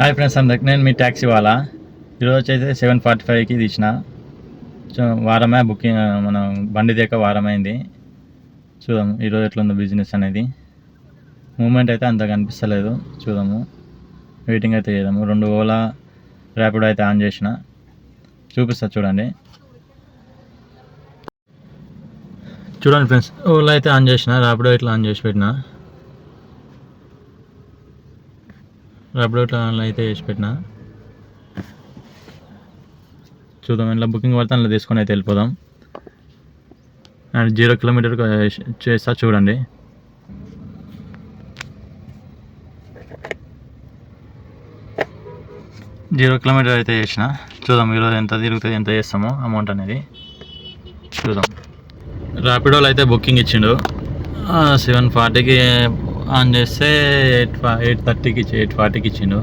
Hi friends అందరికి. నేను మీ taxi వాళ్ళ. ఈరోజు అయితే సెవెన్ ఫార్టీ ఫైవ్కి తీసిన. వారమే బుకింగ్ మన బండి దేక వారమైంది. చూద్దాము ఈరోజు ఎట్లుందో బిజినెస్ అనేది. మూమెంట్ అయితే అంత కనిపిస్తలేదు చూద్దాము. వెయిటింగ్ అయితే చేద్దాము. రెండు ఓలా ర్యాపిడో అయితే ఆన్ చేసిన. చూపిస్తా చూడండి. చూడండి ఫ్రెండ్స్ ఓలా అయితే ఆన్ చేసిన ర్యాపిడో ఇట్లా ఆన్ చేసి పెట్టినా. ర్యాపిడో ఆన్లో అయితే వేసి పెట్టిన. చూద్దాం ఇలా బుకింగ్ పడితే అందులో తీసుకొని అయితే వెళ్ళిపోదాం. అండ్ జీరో కిలోమీటర్ చేస్తా చూడండి. జీరో కిలోమీటర్ అయితే చేసిన చూద్దాం ఈరోజు ఎంత తిరుగుతుంది ఎంత చేస్తామో అమౌంట్ అనేది. చూద్దాం. ర్యాపిడోలో అయితే బుకింగ్ ఇచ్చిండు. సెవెన్ ఫార్టీకి ఆన్ చేస్తే ఎయిట్ ఫా ఎయిట్ థర్టీకి ఇచ్చి ఎయిట్ ఫార్టీకి ఇచ్చిండు.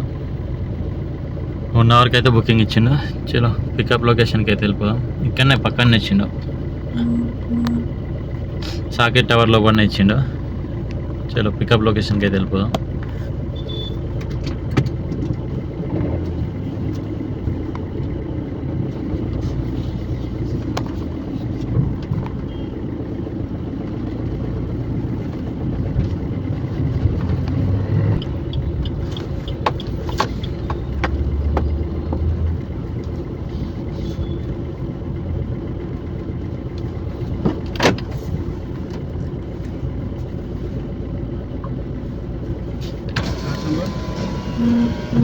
వన్ అవర్కి అయితే బుకింగ్ ఇచ్చిండు. చలో పికప్ లొకేషన్కి అయితే వెళ్ళిపోదాం. ఇక్కడనే పక్కనే ఇచ్చిండు. సాకెట్ టవర్లో కూడా ఇచ్చిండు. చలో పికప్ లొకేషన్కి అయితే వెళ్ళిపోదాం.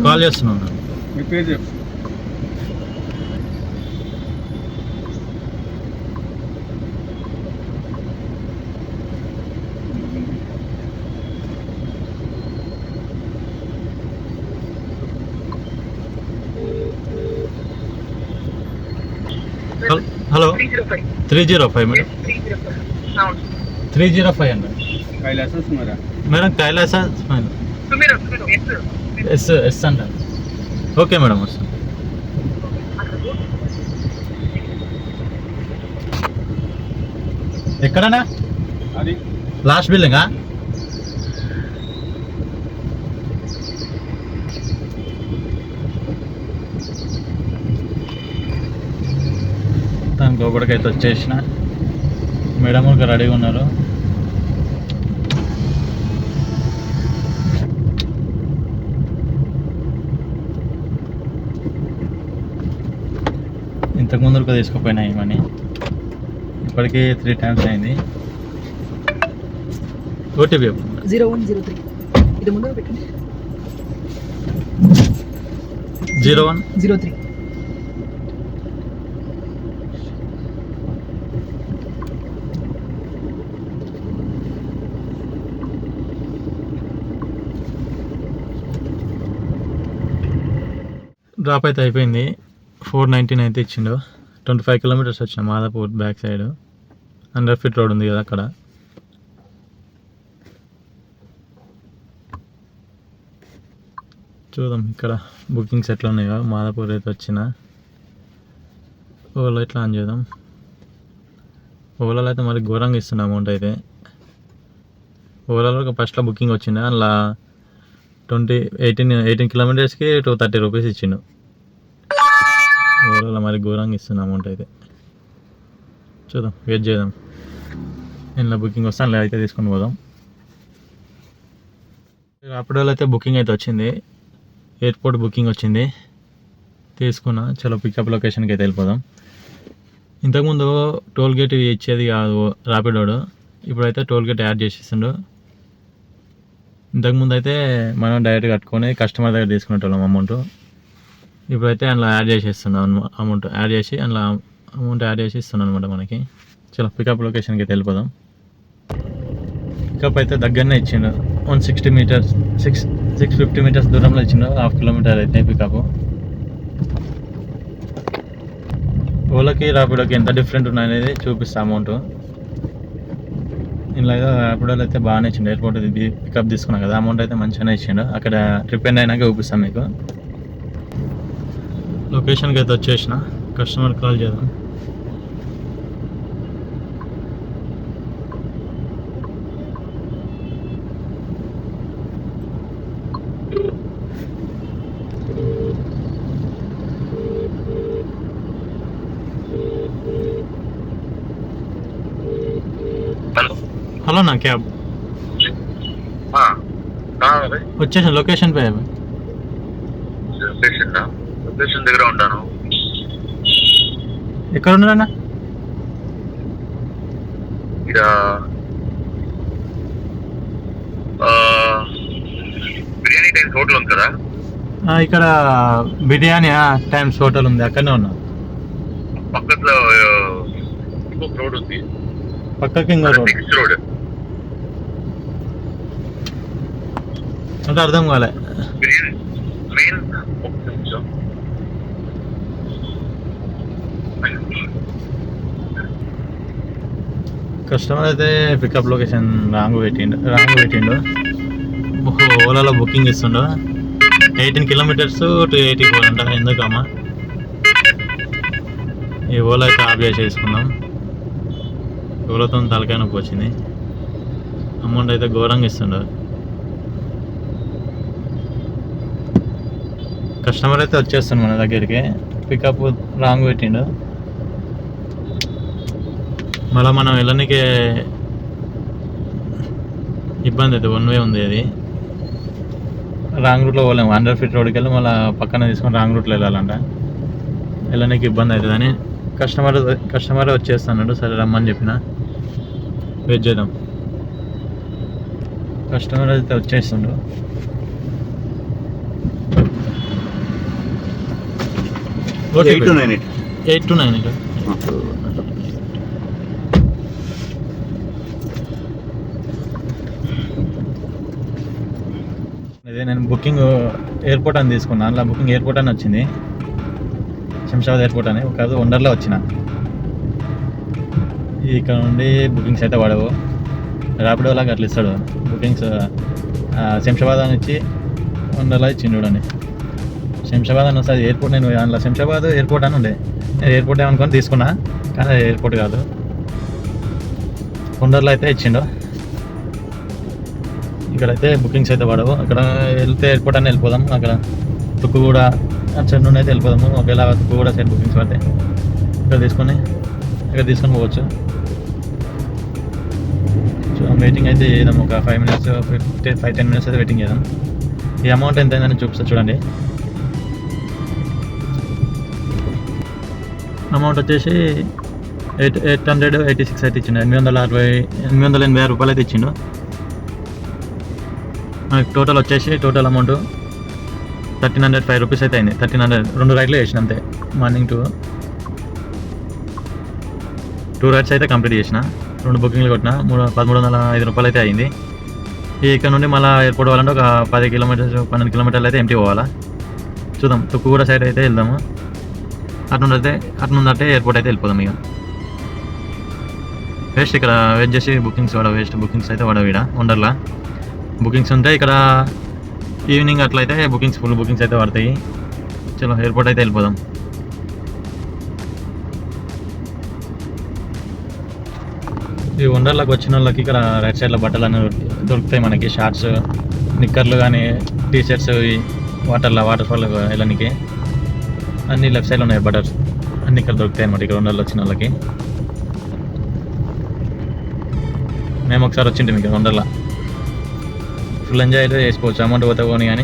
కాల్ చేస్తున్నాను మీ పేరు చెప్పు hello three zero five three zero five madam three zero five అవును త్రీ జీరో ఫైవ్ అండి కైలాస సుమరా మేడం కైలాస సుమీర సుమీర ఎస్ ఎస్ అంట ఓకే మేడం వస్తాను ఎక్కడనా అది. లాస్ట్ బిల్డింగా? దాని లోపలికైతే వచ్చేసిన. మేడం ఒక రెడీగా ఉన్నారు. ఇంతకు ముందు ఒక తీసుకుపోయినాయి మనీ ఇప్పటికీ త్రీ టైమ్స్ అయింది. OTP zero one zero three. ఇది ముందు పెట్టండి. Zero one? Zero three. Drop అయితే అయిపోయింది. ఫోర్ నైంటీన్ అయితే ఇచ్చిండు. ట్వంటీ ఫైవ్ కిలోమీటర్స్ వచ్చిన Madhapur back side hundred feet road ఉంది కదా అక్కడ. చూద్దాం ఇక్కడ బుకింగ్స్ ఎట్లా ఉన్నాయో మాదాపూర్ అయితే వచ్చిన. ఓలో ఎట్లా ఆన్ చేద్దాం. ఓలాలో అయితే మరి ఘోరంగా ఇస్తున్న అమౌంట్ అయితే. ఓలాలో ఫస్ట్లో బుకింగ్ వచ్చింది. అందులో ట్వంటీ ఎయిటీన్ ఎయిటీన్ కిలోమీటర్స్కి టూ థర్టీ రూపీస్ ఇచ్చిండు. మరి ఘోరంగా ఇస్తున్న అమౌంట్ అయితే. చూద్దాం వెయిట్ చేద్దాం. ఇంట్లో బుకింగ్ వస్తాను అందులో అయితే తీసుకొని పోదాం. రాపిడోలో అయితే బుకింగ్ అయితే వచ్చింది. ఎయిర్పోర్ట్ బుకింగ్ వచ్చింది. తీసుకున్నా చలో పికప్ లొకేషన్కి అయితే వెళ్ళిపోదాం. ఇంతకుముందు టోల్ గేట్ ఇచ్చేది కాదు రాపిడోడు. ఇప్పుడైతే టోల్ గేట్ యాడ్ చేసేసిండు. ఇంతకుముందు అయితే మనం డైరెక్ట్ కట్టుకొని కస్టమర్ దగ్గర తీసుకునేటోళ్ళం అమౌంట్ ఇప్పుడైతే అందులో యాడ్ చేసేస్తున్నాం అమౌంట్ యాడ్ చేసి అందులో అమౌంట్ యాడ్ చేసి ఇస్తున్నాను అనమాట మనకి. చాలా పికప్ లొకేషన్కి అయితే వెళ్ళిపోదాం. పికప్ అయితే దగ్గరనే ఇచ్చిండు. One sixty metres six six fifty metres దూరంలో ఇచ్చిండు. హాఫ్ కిలోమీటర్ అయితే పికప్ ఓలాకి రాపిడోకి ఎంత డిఫరెంట్ ఉన్నాయనేది చూపిస్తా అమౌంట్ ఇలాగా ర్యాపిడోలో అయితే బాగానే ఇచ్చిండు. ఎయిర్పోర్ట్ పికప్ తీసుకున్నాం కదా అమౌంట్ అయితే మంచిగానే ఇచ్చిండు. అక్కడ ట్రిప్ ఎండ్ అయినాక చూపిస్తాం మీకు. లొకేషన్కి అయితే వచ్చేసిన. కస్టమర్ కాల్ చేద్దాం. హలో నా క్యాబ్. వచ్చేసాను లొకేషన్ పై లొకేషన్ దగ్గర ఉంటాను. ఎక్కడ ఉన్నారన్న ఇక్కడ ఆ, బిర్యానీ టైమ్స్ హోటల్ ఉంది కదా? ఇక్కడ బిర్యానీ టైమ్స్ హోటల్ ఉంది అక్కడనే ఉన్నా. పక్కట్లో ఇంకొక రోడ్ ఉంది. పక్కకి ఇంకో రోడ్. Next road. అంటే అర్థం కాలే బిర్యానీ మెయిన్ ఒక నిమిషం కస్టమర్ అయితే పికప్ లొకేషన్ రాంగ్ పెట్టిండు రాంగ్ పెట్టిండు. ఓలాలో బుకింగ్ ఇస్తుండు eighteen kilometres two eighty four అంట ఎందుకమ్మా ఈ ఓలా అయితే ఆప్ చేసేసుకుందాం ఓలాతో తలకాయ నొప్పి వచ్చింది. అమౌంట్ అయితే ఘోరంగా ఇస్తుండు. కస్టమర్ అయితే వచ్చేస్తుంది మన దగ్గరికి. పికప్ రాంగ్ పెట్టిండు. మళ్ళీ మనం వెళ్ళడానికి ఇబ్బంది అయితే వన్ వే ఉంది అది. రాంగ్ రూట్లో పోలేము. హండ్రెడ్ ఫీట్ రోడ్కి వెళ్ళి మళ్ళీ పక్కన తీసుకొని రాంగ్ రూట్లో వెళ్ళాలంట. వెళ్ళడానికి ఇబ్బంది అవుతుందని కస్టమర్ కస్టమర్ వచ్చేస్తున్నాడు. సరే రమ్మని చెప్పిన. వెయిట్ చేద్దాం. కస్టమర్ అయితే వచ్చేస్తుండు. Eight two nine eight eight two nine ఇక్కడ అదే నేను బుకింగ్ ఎయిర్పోర్ట్ అని తీసుకున్నాను అలా బుకింగ్ ఎయిర్పోర్ట్ అని వచ్చింది. శంషాబాద్ ఎయిర్పోర్ట్ అని. ఒక వండర్లో వచ్చిన. ఇక్కడ నుండి బుకింగ్స్ అయితే పడవు ర్యాపిడో లాగా అట్లా ఇస్తాడు. బుకింగ్స్ శంషాబాద్ అని ఇచ్చి వండర్లా ఇచ్చిండు చూడండి శంషాబాద్ అని వస్తుంది ఎయిర్పోర్ట్ నేను అందులో శంషాబాద్ ఎయిర్పోర్ట్ అని ఉండే. నేను ఎయిర్పోర్ట్ ఏమనుకొని తీసుకున్నా. కానీ ఎయిర్పోర్ట్ కాదు. వండర్లో అయితే ఇచ్చిండు. ఇక్కడైతే బుకింగ్స్ అయితే పడవు. అక్కడ వెళ్తే ఎయిర్పోర్ట్ అని వెళ్ళిపోదాం. అక్కడ తుక్కు కూడా చెన్ను అయితే వెళ్ళిపోదాము. ఒకవేళ తుక్కు కూడా సైడ్ బుకింగ్స్ పడితే ఇక్కడ తీసుకొని ఇక్కడ తీసుకొని పోవచ్చు. వెయిటింగ్ అయితే చేద్దాం. ఒక five minutes fifty five ten minutes అయితే వెయిటింగ్ చేద్దాం. ఈ అమౌంట్ ఎంత అయిందని చూపిస్తా చూడండి. అమౌంట్ వచ్చేసి eight eight hundred eighty six అయితే ఇచ్చిండు. ఎనిమిది వందల అరవై ఎనిమిది వందల ఎనభై ఆరు రూపాయలు అయితే ఇచ్చిండు. మనకి టోటల్ వచ్చేసి total amount thirteen hundred five rupees అయితే అయింది. థర్టీన్ హండ్రెడ్ రెండు రైడ్లు చేసిన అంతే. మార్నింగ్ టూ టూ రైడ్స్ అయితే కంప్లీట్ చేసిన. రెండు బుకింగ్లు కొట్టిన. మూడు పదమూడు వందల ఐదు రూపాయలు అయితే అయింది. ఇక్కడ నుండి మళ్ళీ ఎయిర్పోర్ట్ పోవాలంటే ఒక పది కిలోమీటర్స్ పన్నెండు కిలోమీటర్లు అయితే ఎంటీ పోవాలా? చూద్దాం. తుక్కుగూడ సైడ్ అయితే వెళ్దాము. అటు అయితే అటు నుండి ఎయిర్పోర్ట్ అయితే వెళ్ళిపోదాం ఇక. వేస్ట్ ఇక్కడ వెయిట్ చేసి బుకింగ్స్ వాడ వేస్ట్ బుకింగ్స్ అయితే వాడ వీడ? వండర్లా బుకింగ్స్ ఉంటాయి. ఇక్కడ ఈవినింగ్ అట్లయితే బుకింగ్స్ ఫుల్ బుకింగ్స్ అయితే పడతాయి. చలో ఎయిర్పోర్ట్ అయితే వెళ్ళిపోదాం. ఈ వండర్లకు వచ్చిన వాళ్ళకి ఇక్కడ రైట్ సైడ్లో బట్టలు అనేవి దొరుకుతాయి మనకి. షార్ట్స్ నిక్కర్లు కానీ టీ షర్ట్స్ వాటర్లో వాటర్ ఫాల్ వెళ్ళడానికి. అన్ని లెఫ్ట్ సైడ్లో ఉన్నాయి బటర్స్. అన్ని ఇక్కడ దొరుకుతాయి అనమాట ఇక్కడ వండర్లు వచ్చిన వాళ్ళకి. మేము ఒకసారి వచ్చింటే మీకు వండర్లా. ఫుల్ ఎంజాయ్ అయితే చేసుకోవచ్చు అమౌంట్ పోతే పోనీ కానీ.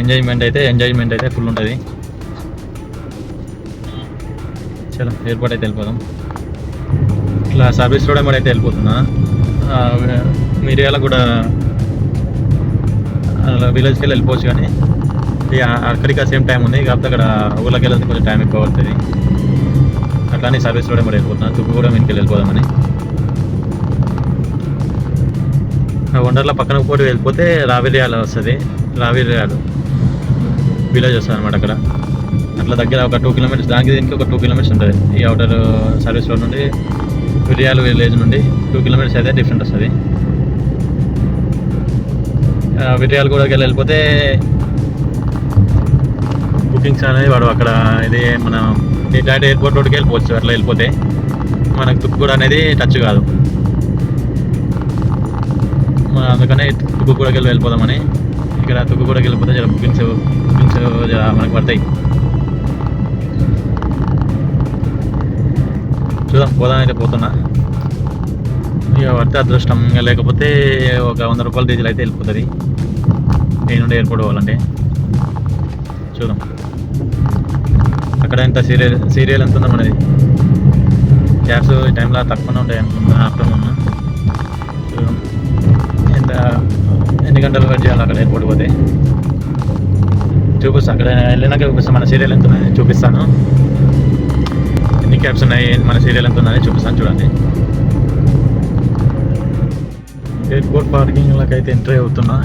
ఎంజాయ్మెంట్ అయితే ఎంజాయ్మెంట్ అయితే ఫుల్ ఉంటుంది. చలో ఎయిర్పోర్ట్ అయితే వెళ్ళిపోదాం. ఇట్లా సర్వీస్ రోడ్ ఏమైనా అయితే వెళ్ళిపోతున్నా. మీరు మిరియాల కూడా విలేజ్కి వెళ్ళి వెళ్ళిపోవచ్చు కానీ. ఇక అక్కడికి సేమ్ టైం ఉంది కాకపోతే అక్కడ ఊళ్ళకి వెళ్ళేది కొంచెం టైం ఎక్కువ పడుతుంది. అట్లానే సర్వీస్ రోడ్ ఏమైనా వెళ్ళిపోతున్నా తుప్పు కూడా మీకు వెళ్ళిపోదామని. వండర్లా పక్కన పోటీ వెళ్ళిపోతే రావిర్యాల వస్తుంది. రావిర్యాలు విలేజ్ వస్తుంది అనమాట అక్కడ. అట్లా దగ్గర ఒక టూ కిలోమీటర్స్ దానికి దీనికి ఒక టూ కిలోమీటర్స్ ఉంటుంది. ఈ అవుటర్ సర్వీస్ రోడ్ నుండి విరియాల విలేజ్ నుండి టూ కిలోమీటర్స్ అయితే డిఫరెంట్ వస్తుంది. విరియాల కూడా వెళ్ళిపోతే బుకింగ్స్ అనేది వాడు అక్కడ. ఇది మన డైరెక్ట్ ఎయిర్పోర్ట్ రోడ్కి వెళ్ళిపోవచ్చు అట్లా వెళ్ళిపోతే. మనకు తుక్కు కూడా అనేది టచ్ కాదు. అందుకనే తుక్కు కూడా వెళ్ళిపోదామని. ఇక్కడ తుక్కు కూడా వెళ్ళిపోతే జర బుకింగ్స్ బుకింగ్స్ జర మనకు పడతాయి. చూద్దాం పోదాం అయితే పోతున్నా. ఇక పడితే అదృష్టం లేకపోతే ఒక వంద రూపాయలు డీజిల్ అయితే వెళ్ళిపోతుంది. నేను నుండి ఎయిర్పోర్ట్ పోవాలంటే. చూద్దాం. అక్కడ ఎంత సీరియల్ సీరియల్ ఎంత ఉందో మనది? క్యాబ్స్ ఈ టైంలో తక్కువనే ఉంటాయి అనుకున్నా ఆఫ్టర్నూన్. ఎన్ని గంటలు వెయిట్ చేయాలి అక్కడ ఎయిర్పోర్ట్ పోతే? చూపిస్తాను అక్కడ వెళ్ళినాక చూపిస్తాను మన సీరియల్ ఎంత ఉన్నాయని చూపిస్తాను. ఎన్ని క్యాబ్స్ ఉన్నాయి మన సీరియల్ ఎంత ఉన్నాయని చూపిస్తాను చూడండి. ఎయిర్పోర్ట్ పార్కింగ్లోకి అయితే ఎంట్రీ అవుతున్నా.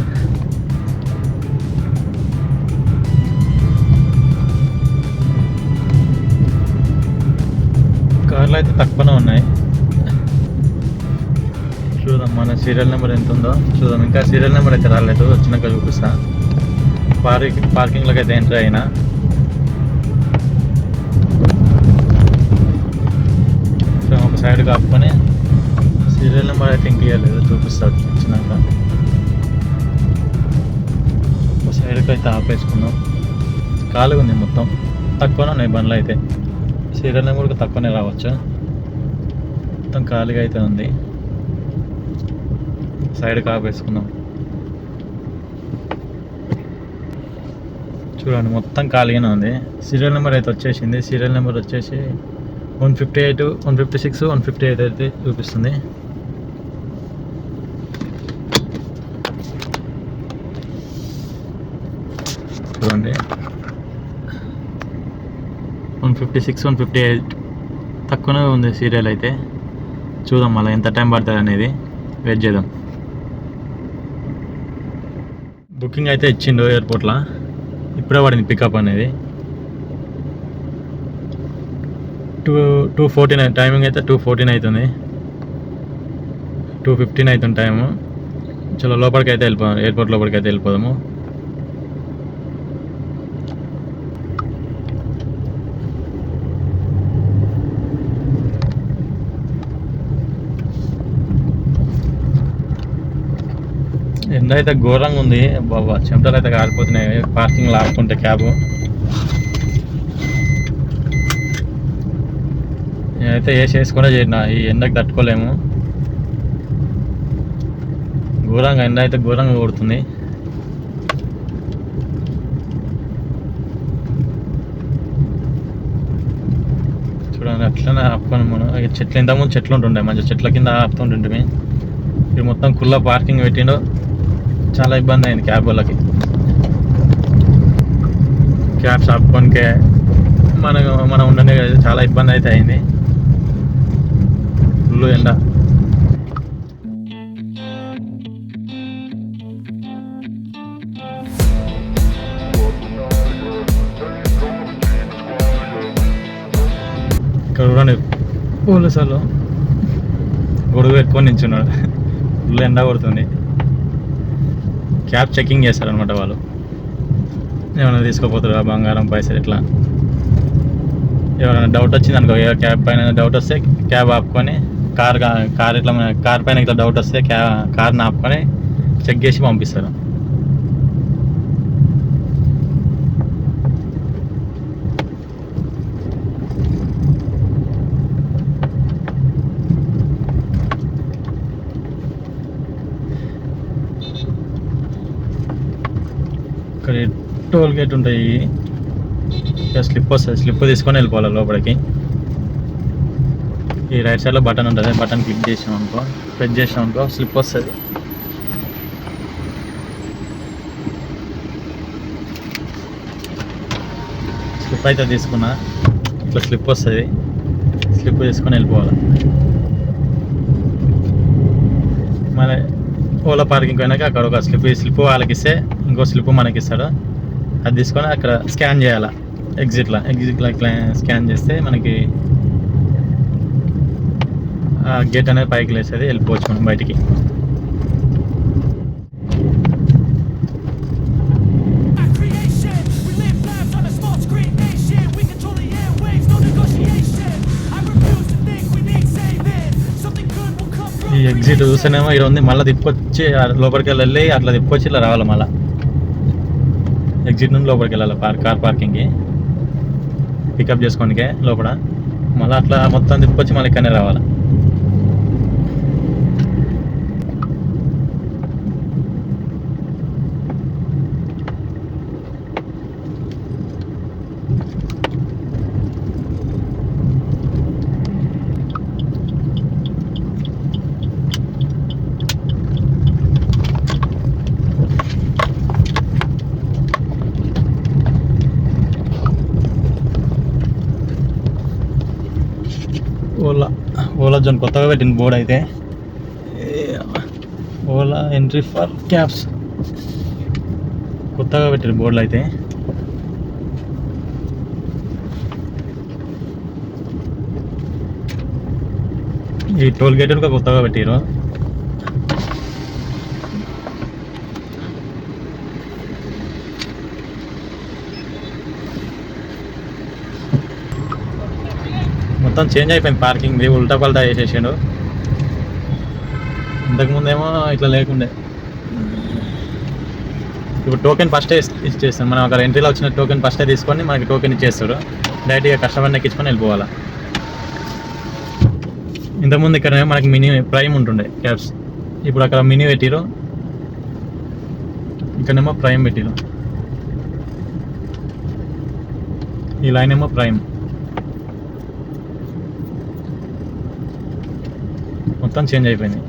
కార్లు అయితే తక్కువనే ఉన్నాయి. చూద్దాం మన సీరియల్ నెంబర్ ఎంత ఉందో చూద్దాం. ఇంకా సీరియల్ నెంబర్ అయితే రాలేదు వచ్చినాక చూపిస్తా. పార్కింగ్ పార్కింగ్లోకి అయితే ఎంటర్ అయినా. సో ఒక సైడ్ కాపుకొని సీరియల్ నెంబర్ అయితే ఇంక ఇవ్వలేదు చూపిస్తా వచ్చినాక. ఒక సైడ్కి అయితే ఆపేసుకున్నాం. ఖాళీగా ఉంది మొత్తం. తక్కువనే ఉన్నాయి బండ్లు అయితే. సీరియల్ నెంబర్కి తక్కువనే రావచ్చు? మొత్తం ఖాళీగా అయితే ఉంది. సైడ్కి ఆపేసుకుందాం చూడండి మొత్తం ఖాళీగానే ఉంది. సీరియల్ నెంబర్ అయితే వచ్చేసింది. సీరియల్ నెంబర్ వచ్చేసి one fifty eight one fifty six one fifty eight అయితే చూపిస్తుంది. చూడండి. One fifty six one fifty eight. తక్కువనే ఉంది సీరియల్ అయితే. చూద్దాం మళ్ళీ ఎంత టైం పడుతుంది అనేది. వెయిట్ చేద్దాం. బుకింగ్ అయితే ఇచ్చిండు ఎయిర్పోర్ట్లో. ఇప్పుడే పడింది పికప్ అనేది. టూ టూ ఫోర్టీన్ టైమింగ్ అయితే టూ ఫోర్టీన్ అవుతుంది టూ ఫిఫ్టీన్ అవుతుంది టైము చాలా లోపలికి అయితే వెళ్ళిపోదాం ఎయిర్పోర్ట్ లోపలికి అయితే వెళ్ళిపోదాము. ఎండ అయితే ఘోరంగా ఉంది. బాబా చెమటలు అయితే కాలిపోతున్నాయి పార్కింగ్ లాక్కుంటే క్యాబ్ నేనైతే వేసి వేసుకునే చేరిన ఈ ఎండకి తట్టుకోలేము. ఘోరంగా ఎండ అయితే ఘోరంగా కొడుతుంది. చూడండి అట్లనే ఆపుకొని మనం. ఇక చెట్లు ఇంతకుముందు చెట్లు ఉంటుండే మంచి చెట్ల కింద ఆపుతుంటుంటే ఇది మొత్తం కుల్ల పార్కింగ్ పెట్టిండు. చాలా ఇబ్బంది అయింది క్యాబ్ వాళ్ళకి. క్యాబ్స్ ఆపుకోనికే మన మనం ఉండనే చాలా ఇబ్బంది అయితే అయింది. ఫుల్ ఎండ. ఇక్కడ చూడండి. పోలీసు వాళ్ళు. గొడుగు పెట్టుకొని నించున్నాడు. ఫుల్ ఎండ కొడుతుంది. క్యాబ్ చెకింగ్ చేస్తారనమాట వాళ్ళు. ఏమైనా తీసుకోపోతారు? ఆ బంగారం పైసలు ఇట్లా ఎవరైనా డౌట్ వచ్చింది అనుకో ఏ క్యాబ్ పైన డౌట్ వస్తే క్యాబ్ ఆపుకొని కార్ కార్ ఇట్లా మన కార్ పైన ఇట్లా డౌట్ వస్తే క్యా కార్ని ఆపుకొని చెక్ చేసి పంపిస్తారు ఇక్కడ టోల్ గేట్ ఉంటాయి. స్లిప్ వస్తుంది స్లిప్ తీసుకొని వెళ్ళిపోవాలి లోపలికి. ఈ రైట్ సైడ్లో బటన్ ఉంటుంది. బటన్ క్లిక్ చేసాం అనుకో ప్రెస్ చేసాం అనుకో స్లిప్ వస్తుంది. స్లిప్ అయితే తీసుకున్నా ఇట్లా స్లిప్ వస్తుంది. స్లిప్ తీసుకొని వెళ్ళిపోవాలి. మన ఓలా పార్కింగ్ పోయినాక అక్కడ ఒక స్లిప్ స్లిప్ వాళ్ళకి ఇస్తే ఇంకో స్లిప్ మనకి ఇస్తాడు. అది తీసుకొని అక్కడ స్కాన్ చేయాలి? ఎగ్జిట్లో? ఎగ్జిట్లో క్లా స్కాన్ చేస్తే మనకి ఆ గేట్ అనేది పైకి లేసేది వెళ్ళిపోవచ్చు మనం బయటికి. ఈ ఎగ్జిట్ చూస్తేనేమో ఇక్కడ ఉంది. మళ్ళీ తిప్పొచ్చి లోపలికి వెళ్ళి అట్లా తిప్పొచ్చి ఇలా రావాలి మళ్ళీ. ఎగ్జిట్ నుండి లోపలికి వెళ్ళాలి. పార్ కార్ పార్కింగ్కి. పికప్ చేసుకోనికే లోపల. మళ్ళీ అట్లా మొత్తం తిప్పుకొచ్చి మళ్ళీ ఇక్కడనే రావాలి. జోన్ కొత్తగా పెట్టిన బోర్డు అయితే ఓలా ఎంట్రీ ఫర్ క్యాబ్స్ కొత్తగా పెట్టిన బోర్డులు అయితే ఈ టోల్ గేట్ కూడా కొత్తగా పెట్టారు మొత్తం చేంజ్ అయిపోయింది పార్కింగ్. ఉల్టా పల్టా చేసేసాడు. ఇంతకుముందేమో ఇట్లా లేకుండే. ఇప్పుడు టోకెన్ ఫస్టే ఇచ్చేస్తాను మనం అక్కడ ఎంట్రీలో వచ్చిన టోకెన్ ఫస్టే తీసుకొని మనకి టోకెన్ ఇచ్చేస్తారు డైరెక్ట్గా కస్టమర్ని ఎక్కించుకొని వెళ్ళిపోవాలా. ఇంతకుముందు ఇక్కడ మనకి మినీ ప్రైమ్ ఉంటుండే క్యాబ్స్ ఇప్పుడు అక్కడ మినీ పెట్టిరు ఇక్కడేమో ప్రైమ్ పెట్టిరు ఈ లైన్ ఏమో ప్రైమ్ మొత్తం చేంజ్ అయిపోయింది.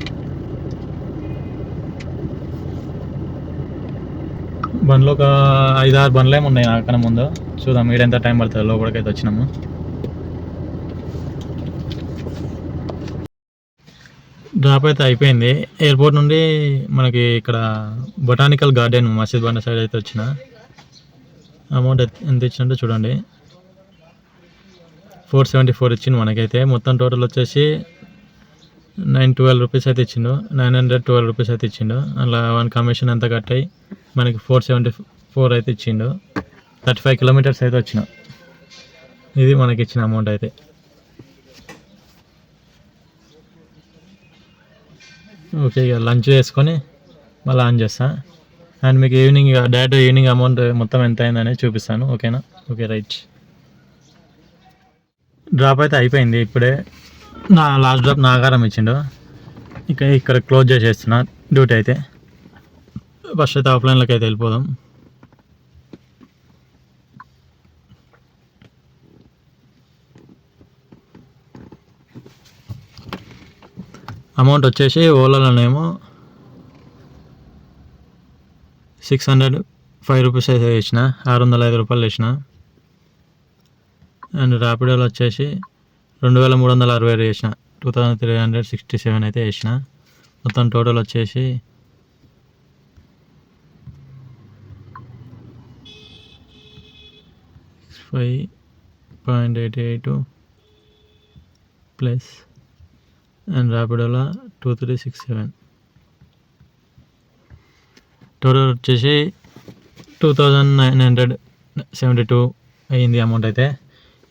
బండ్లు ఒక ఐదు ఆరు బండ్లు ఏమి ఉన్నాయి నాకన్నా ముందు. చూద్దాం మీరు ఎంత టైం పడుతుంది లోపలికైతే వచ్చినాము. డ్రాప్ అయితే అయిపోయింది. ఎయిర్పోర్ట్ నుండి మనకి ఇక్కడ బొటానికల్ గార్డెన్ మసీద్ బండ సైడ్ అయితే వచ్చిన. అమౌంట్ ఎంత ఇచ్చినట్టు చూడండి. ఫోర్ సెవెంటీ ఫోర్ ఇచ్చింది మనకైతే. మొత్తం టోటల్ వచ్చేసి నైన్ ట్వెల్వ్ రూపీస్ అయితే ఇచ్చిండు. నైన్ హండ్రెడ్ ట్వెల్వ్ రూపీస్ అయితే ఇచ్చిండు. అలా వన్ కమిషన్ అంతా కట్ అయ్యి మనకి ఫోర్ సెవెంటీ ఫోర్ అయితే ఇచ్చిండు. థర్టీ ఫైవ్ కిలోమీటర్స్ అయితే వచ్చిన. ఇది మనకి ఇచ్చిన అమౌంట్ అయితే. ఓకే ఇక లంచ్ చేసుకొని మళ్ళీ ఆన్ చేస్తా. అండ్ మీకు ఈవినింగ్ డైరెక్ట్ ఈవినింగ్ అమౌంట్ మొత్తం ఎంత అయిందని చూపిస్తాను. ఓకేనా? Okay right. డ్రాప్ అయితే అయిపోయింది ఇప్పుడే. నా లాస్ట్ డ్రాప్ నా ఆకారం ఇచ్చిండు. ఇక ఇక్కడ క్లోజ్ చేసేస్తున్నా డ్యూటీ అయితే. ఫస్ట్ అయితే ఆఫ్లైన్లోకి అయితే వెళ్ళిపోదాం. అమౌంట్ వచ్చేసి ఓలాలోనేమో సిక్స్ హండ్రెడ్ ఫైవ్ రూపీస్ అయితే వేసిన ఆరు వందల ఐదు రూపాయలు వేసిన. అండ్ ర్యాపిడోలో వచ్చేసి రెండు వేల మూడు వందల అరవై ఏడు వేసిన two thousand three hundred sixty seven అయితే వేసిన మొత్తం టోటల్ వచ్చేసి five point eight eight plus and ర్యాపిడోలా two three six seven total వచ్చేసి two thousand nine hundred seventy two అయ్యింది అమౌంట్ అయితే.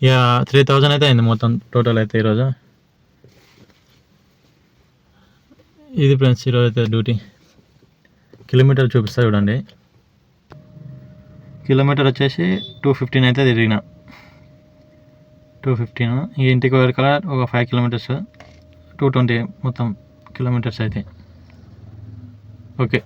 ఇక త్రీ థౌజండ్ అయితే అయింది మొత్తం టోటల్ అయితే ఈరోజు. ఇది ఫ్రెండ్స్ ఈరోజు అయితే డ్యూటీ. కిలోమీటర్ చూపిస్తా చూడండి. కిలోమీటర్ వచ్చేసి టూ ఫిఫ్టీన్ అయితే తిరిగిన. టూ ఫిఫ్టీన్ ఈ ఇంటికి వరకు ఒక ఫైవ్ కిలోమీటర్స్ టూ ట్వంటీ మొత్తం కిలోమీటర్స్ అయితే. ఓకే